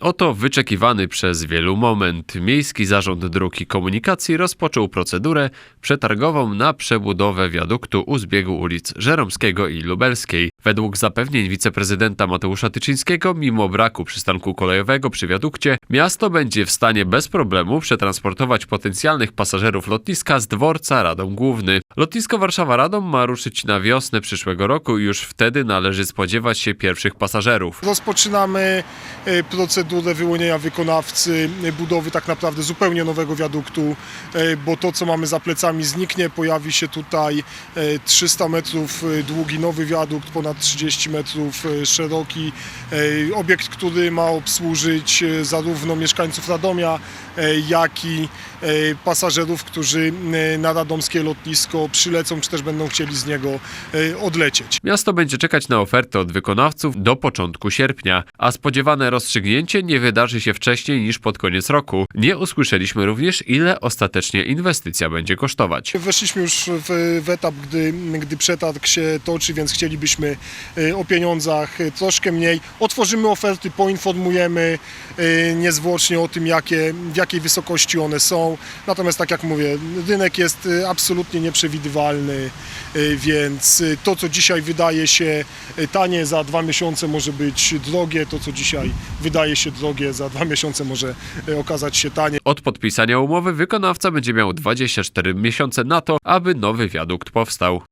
Oto wyczekiwany przez wielu moment. Miejski Zarząd Dróg i Komunikacji rozpoczął procedurę przetargową na przebudowę wiaduktu u zbiegu ulic Żeromskiego i Lubelskiej. Według zapewnień wiceprezydenta Mateusza Tyczyńskiego, mimo braku przystanku kolejowego przy wiadukcie, miasto będzie w stanie bez problemu przetransportować potencjalnych pasażerów lotniska z dworca Radom Główny. Lotnisko Warszawa-Radom ma ruszyć na wiosnę przyszłego roku i już wtedy należy spodziewać się pierwszych pasażerów. Rozpoczynamy e, procedurę wyłonienia wykonawcy e, budowy tak naprawdę zupełnie nowego wiaduktu, e, bo to co mamy za plecami zniknie, pojawi się tutaj e, 300 metrów e, długi nowy wiadukt, ponad 30 metrów e, szeroki, e, obiekt, który ma obsłużyć e, zarówno mieszkańców Radomia, e, jak i e, pasażerów, którzy e, na radomskie lotnisko przylecą, czy też będą chcieli z niego e, odlecieć. Miasto będzie czekać na ofertę od wykonawców do początku sierpnia, a spodziewane rozstrzygnięcie nie wydarzy się wcześniej niż pod koniec roku. Nie usłyszeliśmy również, ile ostatecznie inwestycja będzie kosztować. Weszliśmy już w, w etap, gdy, gdy przetarg się toczy, więc chcielibyśmy e, o pieniądzach troszkę mniej. Otworzymy oferty, poinformujemy e, niezwłocznie o tym, jakie, w jakiej wysokości one są. Natomiast tak jak mówię, rynek jest e, absolutnie nieprzewidywalny, więc e, to, co dzisiaj wydaje się e, tanie, za dwa miesiące może być drogie. To, co dzisiaj wydaje się drogie, za dwa miesiące może e, okazać się tanie. Od podpisania umowy wykonawca będzie miał 24 miesiące na to, aby nowy wiadukt powstał.